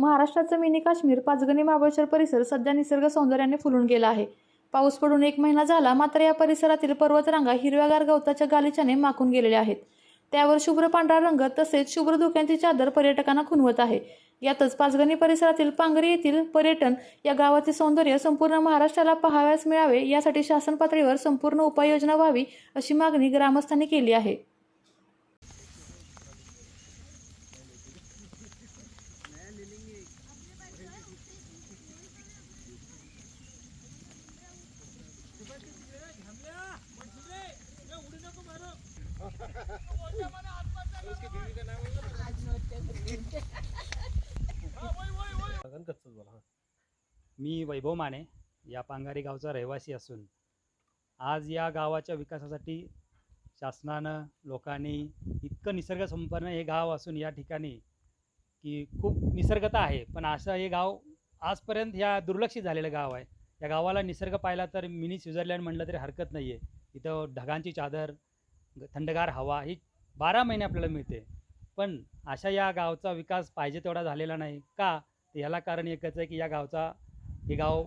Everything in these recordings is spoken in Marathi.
महाराष्ट्राचं मिनी काश्मीर पाचगणी महाबळेश्वर परिसर सध्या निसर्ग सौंदर्याने फुलून गेला आहे. पाऊस पडून एक महिना झाला मात्र या परिसरातील पर्वतरांगा हिरव्यागार गवताच्या गालिच्याने माखून गेलेल्या आहेत. त्यावर शुभ्र पांढरा रंग तसेच शुभ्र धुक्यांची चादर पर्यटकांना खुनवत आहे. यातच पाचगणी परिसरातील पांगरी येथील पर्यटन या गावाचे सौंदर्य संपूर्ण महाराष्ट्राला पाहावयास मिळावे यासाठी शासन पातळीवर संपूर्ण उपाययोजना व्हावी अशी मागणी ग्रामस्थांनी केली आहे. मी वैभव माने या पांगारी गावचा रहिवासी असून आज या गावाच्या विकासासाठी शासनानं लोकांनी इतकं निसर्ग संपन्न हे गाव असून या ठिकाणी की खूप निसर्गता आहे. पण असं हे गाव आजपर्यंत ह्या दुर्लक्षित झालेलं गाव आहे. या गावाला निसर्ग पाहिला तर मिनी स्वित्झर्लंड म्हटलं तरी हरकत नाही आहे इथं ढगांची चादर थंडगार हवा ही बारा महिने आपल्याला मिळते. पण अशा या गावचा विकास पाहिजे तेवढा झालेला नाही का? याला कारण एकच आहे की या गावचा हे गाव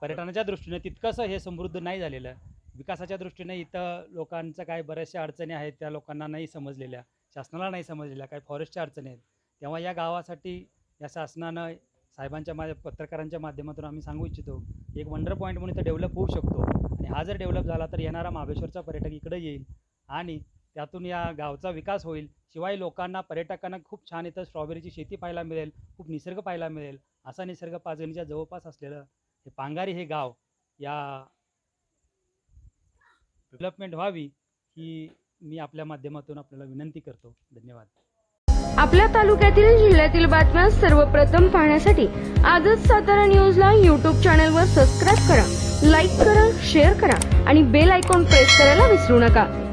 पर्यटनाच्या दृष्टीने तितकंसं हे समृद्ध नाही झालेलं. विकासाच्या दृष्टीने इथं लोकांचं काय बऱ्याचशा अडचणी आहेत त्या लोकांना नाही समजलेल्या. शासनाला नाही समजलेल्या काही फॉरेस्टच्या अडचणी आहेत. तेव्हा या गावासाठी या शासनानं साहेबांच्या मा पत्रकारांच्या माध्यमातून आम्ही सांगू इच्छितो एक वंडर पॉईंट म्हणून इथं डेव्हलप होऊ शकतो. आणि हा जर डेव्हलप झाला तर येणारा महाबळेश्वरचा पर्यटक इकडे येईल. आणि त्यातून या गावचा विकास होईल. शिवाय लोकांना पर्यटकांना खूप छान इथं स्ट्रॉबेरीची शेती पाहायला मिळेल खूप निसर्ग पाहायला मिळेल. असा निसर्ग पाचगणीच्या जवळपास असलेलं हे पांगारी हे गाव या डेव्हलपमेंट व्हावी ही मी आपल्या माध्यमातून आपल्याला विनंती करतो. धन्यवाद. आपल्या तालुक्यातील जिल्ह्यातील बातम्या सर्वप्रथम पाहण्यासाठी आजच सातारा न्यूजला यूट्यूब चॅनलवर सबस्क्राईब करा लाईक करा शेअर करा आणि बेल आयकॉन प्रेस करायला विसरू नका.